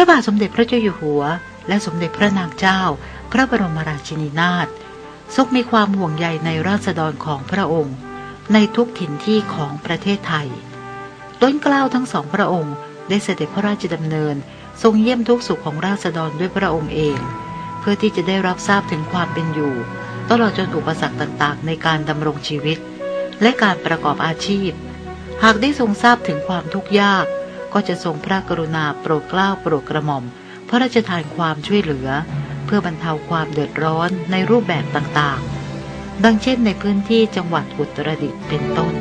ระบาทสมเด็จพระเจ้าอยู่หัว และสมเด็จพระนางเจ้า พระบรมราชินีนาถทรงมีความห่วงใยในราษฎรของพระองค์ ในทุกถิ่นที่ของประเทศไทยต้นเกล้าทั้งสองพระองค์ ได้เสด็จพระราชดำเนิน ทรงเยี่ยมทุกสุขของราษฎรด้วยพระองค์เอง เพื่อที่จะได้รับทราบถึงความเป็นอยู่ ตลอดจนอุปสรรคต่างๆ ในการดำรงชีวิต และการประกอบอาชีพ หากได้ทรงทราบถึงความทุกข์ยาก ก็จะทรงพระกรุณาโปรดเกล้าโปรดกระหม่อม พระราชทานความช่วยเหลือ เพื่อบรรเทาความเดือดร้อนในรูปแบบต่างๆ ดังเช่นในพื้นที่จังหวัดอุตรดิตถ์เป็นต้น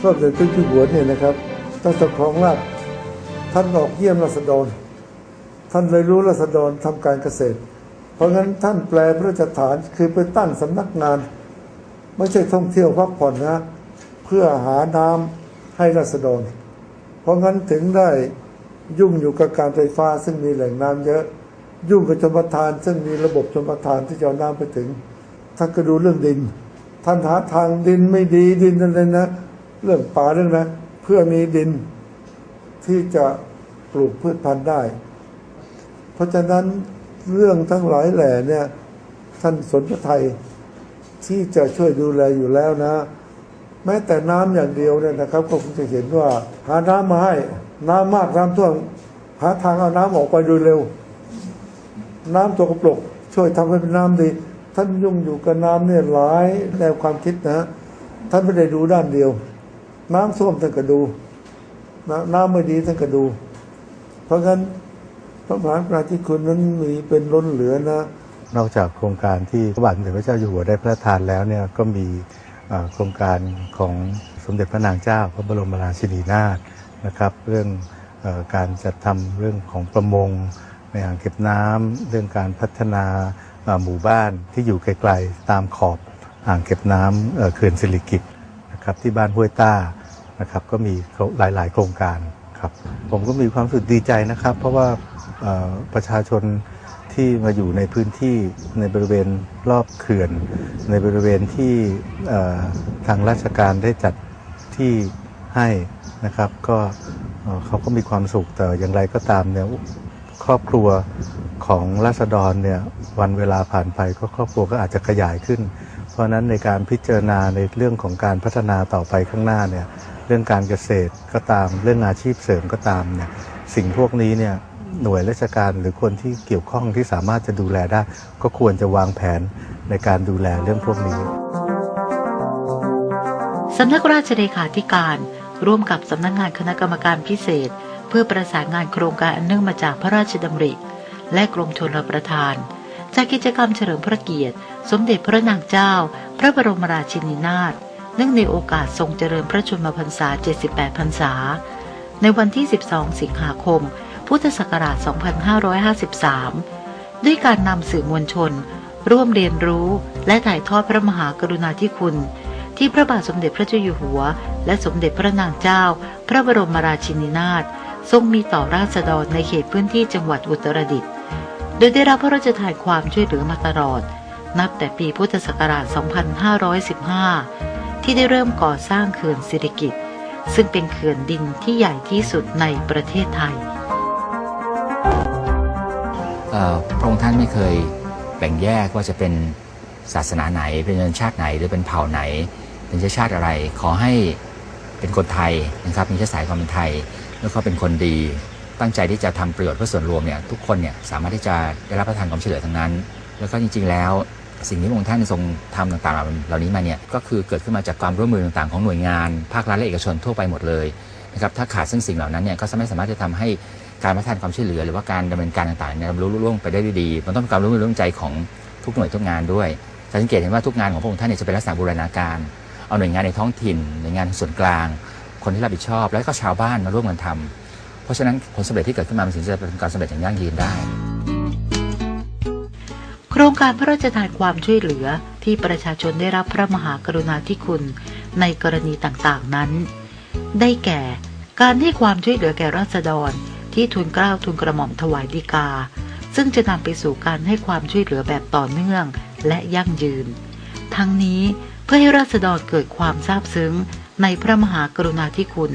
สมเด็จพระเจ้าอยู่หัวเนี่ยนะครับตั้งแต่ครองราชท่านออกเยี่ยมราษฎร ท่านเลยรู้ราษฎรทำการเกษตร เพราะงั้นท่านแปลพระราชฐานคือไปตั้งสำนักงาน ไม่ใช่ท่องเที่ยวพักผ่อนนะ เพื่อหาน้ำ ให้ราษฎร เพราะงั้นถึงได้ยุ่งอยู่กับการไฟฟ้าซึ่งมีแหล่งน้ำเยอะ ยุ่งกับชมประทาน ซึ่งมีระบบชมประทานที่จะเอาน้ำไปถึง ท่านก็ดูเรื่องดิน ท่านหาทางดินไม่ดีดินอะไรนะ เรื่องป่าเรื่องนะเพื่อมีดินที่จะปลูกพืชพันธุ์ได้ เพราะฉะนั้นเรื่องทั้งหลายแหล่เนี่ย ท่านสนพระไทยที่จะช่วยดูแลอยู่แล้วนะ แม้แต่น้ำอย่างเดียวเนี่ยนะครับก็คงจะเห็นว่า หาน้ำมาให้น้ำมากน้ำท่วมหาทางเอาน้ำออกไปโดยเร็ว น้ำตัวกระปรกช่วยทำให้เป็นน้ำดี ท่านยุ่งอยู่กับน้ำเนี่ยหลายแนวความคิดนะท่านไม่ได้ดูด้านเดียว น้ำท่วมท่านก็ดู น้ำไม่ดีท่านก็ดู เพราะงั้นพระมหากรุณาธิคุณนั้นมีเป็นล้นเหลือนะ นอกจากโครงการที่พระบาทสมเด็จพระเจ้าอยู่หัวได้พระราชทานแล้วเนี่ยก็มี โครงการของสมเด็จพระนางเจ้า พระบรมราชินีนาถนะครับเรื่องอการจัดทำเรื่องของประมงในอ่างเก็บน้ำเรื่องการพัฒนาหมู่บ้านที่อยู่ไกลๆตามขอบอ่างเก็บน้ำเอ่อเขื่อนสิริกิตนะครับที่บ้านห้วยต้านะครับก็มีหลายๆ โครงการครับผมก็มีความสึกดีใจนะครับ เพราะว่าประชาชน ที่มาอยู่ในพื้นที่ในบริเวณรอบเขื่อน ในบริเวณที่ทางราชการได้จัดที่ให้นะครับ ก็เขาก็มีความสุขแต่อย่างไรก็ตามเนี่ยครอบครัวของราษฎรเนี่ยวันเวลาผ่านไปก็ครอบครัวก็อาจจะขยายขึ้น เพราะนั้นในการพิจารณาในเรื่องของการพัฒนาต่อไปข้างหน้าเนี่ยเรื่องการเกษตรก็ตามเรื่องอาชีพเสริมก็ตามเนี่ยสิ่งพวกนี้เนี่ย หน่วยราชการหรือคนที่เกี่ยวข้องที่สามารถจะดูแลได้ ก็ควรจะวางแผนในการดูแลเรื่องพวกนี้สำนักราชเลขาธิการ ร่วมกับสำนักงานคณะกรรมการพิเศษ เพื่อประสานงานโครงการอันเนื่องมาจากพระราชดำริ และกรมชลประทานจากกิจกรรมเฉลิมพระเกียรติ สมเด็จพระนางเจ้า พระบรมราชินีนาถเนื่องในโอกาสทรงเจริญพระชนมพรรษา 78 พรรษา ในวันที่ 12 สิงหาคม พุทธศักราช 2553 ด้วยการนำสื่อมวลชน ร่วมเรียนรู้และถ่ายทอดพระมหากรุณาธิคุณ ที่พระบาทสมเด็จพระเจ้าอยู่หัว และสมเด็จพระนางเจ้า พระบรมราชินีนาถทรงมีต่อราษฎรในเขตพื้นที่จังหวัดอุตรดิตถ์โดยได้รับพระราชทานความช่วยเหลือมาตลอด นับแต่ปีพุทธศักราช 2515 ที่ได้เริ่มก่อสร้างเขื่อนสิริกิติ์ซึ่งเป็นเขื่อนดินที่ใหญ่ที่สุดในประเทศไทย พระองค์ท่านไม่เคยแบ่งแยกว่าจะเป็นศาสนาไหน เป็นชนชาติไหนหรือเป็นเผ่าไหน เป็นเชื้อชาติอะไร ขอให้เป็นคนไทยนะครับมีเชื้อสายความเป็นไทยแล้วก็เป็นคนดีตั้งใจที่จะทำประโยชน์เพื่อส่วนรวมเนี่ยทุกคนเนี่ยสามารถที่จะได้รับประทานความช่วยเหลือทั้งนั้น แล้วก็จริง ๆ แล้วสิ่งที่พระองค์ท่านทรงทำต่างๆ เหล่านี้มาเนี่ยก็คือเกิดขึ้นมาจากความร่วมมือต่างๆ ของหน่วยงาน ภาครัฐและเอกชนทั่วไปหมดเลยนะครับถ้าขาดซึ่งสิ่งเหล่านั้นเนี่ยก็ไม่สามารถจะทำให้ การพัฒนาความช่วยเหลือ หรือว่าการดำเนินการต่างๆเนี่ยรู้ล่วงไปได้ด้วยดี มันต้องมีความร่วมมือร่วมใจของทุกหน่วยทุกงานด้วยจะสังเกตเห็นว่าทุกงานของพระองค์ท่านเนี่ยจะเป็นลักษณะบูรณาการ เอาหน่วยงานในท้องถิ่นหน่วยงานส่วนกลาง คนที่รับผิดชอบ แล้วก็ชาวบ้านมาร่วมกันทำเพราะฉะนั้นผลสำเร็จที่เกิดขึ้นมามันถึงจะเป็นการสำเร็จอย่างยั่งยืนได้ โครงการพระราชทานความช่วยเหลือที่ประชาชนได้รับพระมหากรุณาธิคุณในกรณีต่างๆนั้น ได้แก่ การให้ความช่วยเหลือแก่ราษฎร ที่ทุนเกล้าทุนกระหม่อมถวายดีกา ซึ่งจะนำไปสู่การให้ความช่วยเหลือแบบต่อเนื่องและยั่งยืน ทั้งนี้เพื่อให้ราษฎรเกิดความซาบซึ้ง ในพระมหากรุณาธิคุณ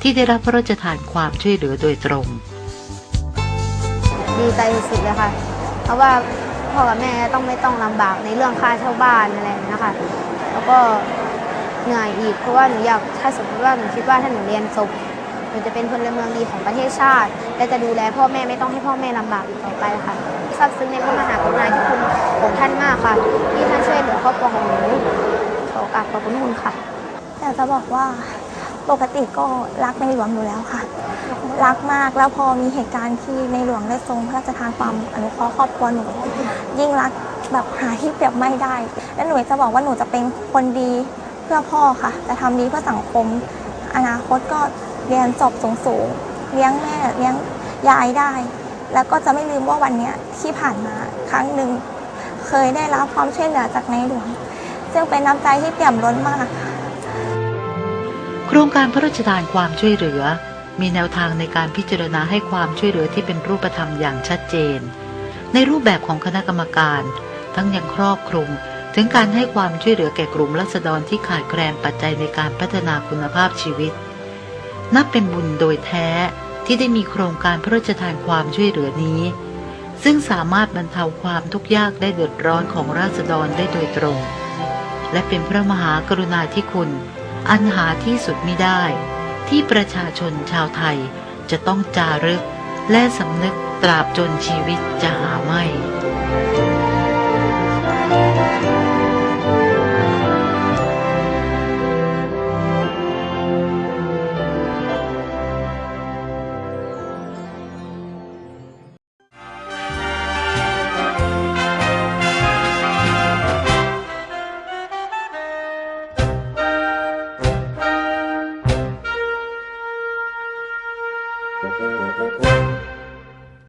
ที่ได้รับพระราชทานความช่วยเหลือโดยตรง ดีใจสุดเลยค่ะ เพราะว่าพ่อกับแม่ต้องไม่ต้องลำบากในเรื่องค่าเช่าบ้านอะไรอย่างเงี้ยค่ะแล้วก็เหนื่อยอีกเพราะว่าหนูอยากถ้าสมมติว่าหนูคิดว่าถ้าหนูเรียนจบ หนูจะเป็นพลเมืองดีของประเทศชาติ และจะดูแลพ่อแม่ไม่ต้องให้พ่อแม่ลำบากอีกต่อไปค่ะซาบซึ้งในพระมหากรุณาธิคุณของท่านมากค่ะ ที่ท่านช่วยเหลือครอบครัวของหนูขอกราบขอบพระคุณค่ะอยากจะบอกว่าปกติก็รักในหลวงอยู่แล้วค่ะ รักมากแล้วพอมีเหตุการณ์ที่ในหลวงได้ทรงพระราชทานความอนุเคราะห์ครอบครัวหนูยิ่งรักแบบหาที่เปรียบไม่ได้ และหนูจะบอกว่าหนูจะเป็นคนดีเพื่อพ่อค่ะ จะทำดีเพื่อสังคม อนาคตก็ เรียนจบสูงๆเลี้ยงแม่เลี้ยงยายได้ แล้วก็จะไม่ลืมว่าวันเนี้ยที่ผ่านมาครั้งหนึ่งเคยได้รับความช่วยเหลือจากในหลวง ซึ่งเป็นน้ำใจที่เปี่ยมล้นมากโครงการพระราชทานความช่วยเหลือ มีแนวทางในการพิจารณาให้ความช่วยเหลือที่เป็นรูปธรรมอย่างชัดเจน ในรูปแบบของคณะกรรมการ ทั้งยังครอบคลุม ถึงการให้ความช่วยเหลือแก่กลุ่มรัษฎรที่ขาดแคลนปัจจัยในการพัฒนาคุณภาพชีวิต นับเป็นบุญโดยแท้ที่ได้มีโครงการพระราชทานความช่วยเหลือนี้ ซึ่งสามารถบรรเทาความทุกข์ยากได้เดือดร้อนของราษฎรได้โดยตรง และเป็นพระมหากรุณาธิคุณ อันหาที่สุดมิได้ ที่ประชาชนชาวไทยจะต้องจารึก และสำนึกตราบจนชีวิตจะหาไม่